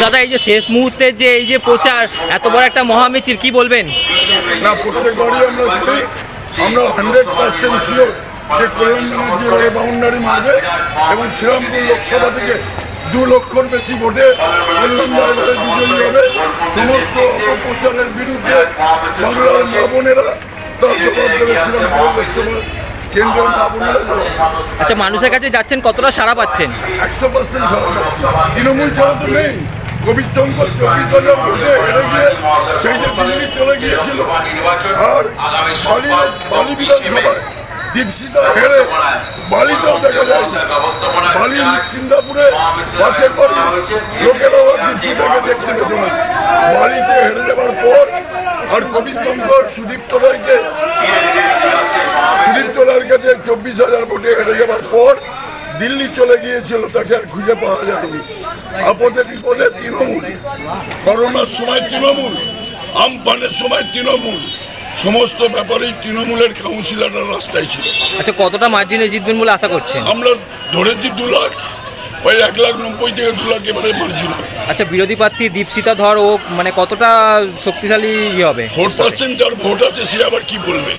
দাদা এই যে শেষ মুহূর্তের যে এই যে প্রচার এত বড় একটা মহামিছিল কি বলবেন? না প্রত্যেকবারই আমরা করি আমরা হান্ড্রেড পার্সেন্ট শিওর যে কল্যাণ ব্যানার্জি এবারে বাউন্ডারি মারবে এবং শ্রীরামপুর লোকসভা থেকে দু লক্ষর বেশি ভোটে কল্যাণ বিজয়ী হবে। সমস্ত অপপ্রচারের বিরুদ্ধে বাংলার মা বোনেরা তার জবাব দেবে শ্রীরামপুর লোকসভার কেন্দ্রের মা বোনেরা আচ্ছা মানুষের কাছে যাচ্ছেন কতটা সাড়া পাচ্ছেন? একশো পার্সেন্ট সারা পাচ্ছি। তৃণমূল ছাড়া তো নেই। কবির চব্বিশ হাজার ভোটে হেরে গিয়ে সেই যে দিল্লি চলে গিয়েছিল, আর বালি বালি বিধানসভায় দীপসিতা হেরে বালিতেও দেখা যায়। বালি সিঙ্গাপুরে পাশের বাড়ি লোকেরাও আর দীপসিতাকে দেখতে পেত না। বালিতে হেরে যাবার পর আর কবির শঙ্কর সুদীপ্ত রায়কে সুদীপ্ত রায়ের কাছে চব্বিশ হাজার ভোটে হেরে যাবার দিল্লি চলে গিয়েছিল তাকে আর খুঁজে পাওয়া যায়নি। আপদে বিপদে তৃণমূল করোনার সময় তৃণমূল আমপানের সময় তৃণমূল সমস্ত ব্যাপারেই তৃণমূলের কাউন্সিলররা রাস্তায় ছিল। আচ্ছা কতটা মার্জিনে জিতবেন বলে আশা করছেন? আমরা ধরেছি দু লাখ ওই এক লাখ নব্বই থেকে দু লাখ এবারে মার্জিন আচ্ছা বিরোধী প্রার্থী দীপসিতা ধর ও মানে কতটা শক্তিশালী হবে? ফোর পার্সেন্ট যার ভোট আছে সে আবার কি বলবে?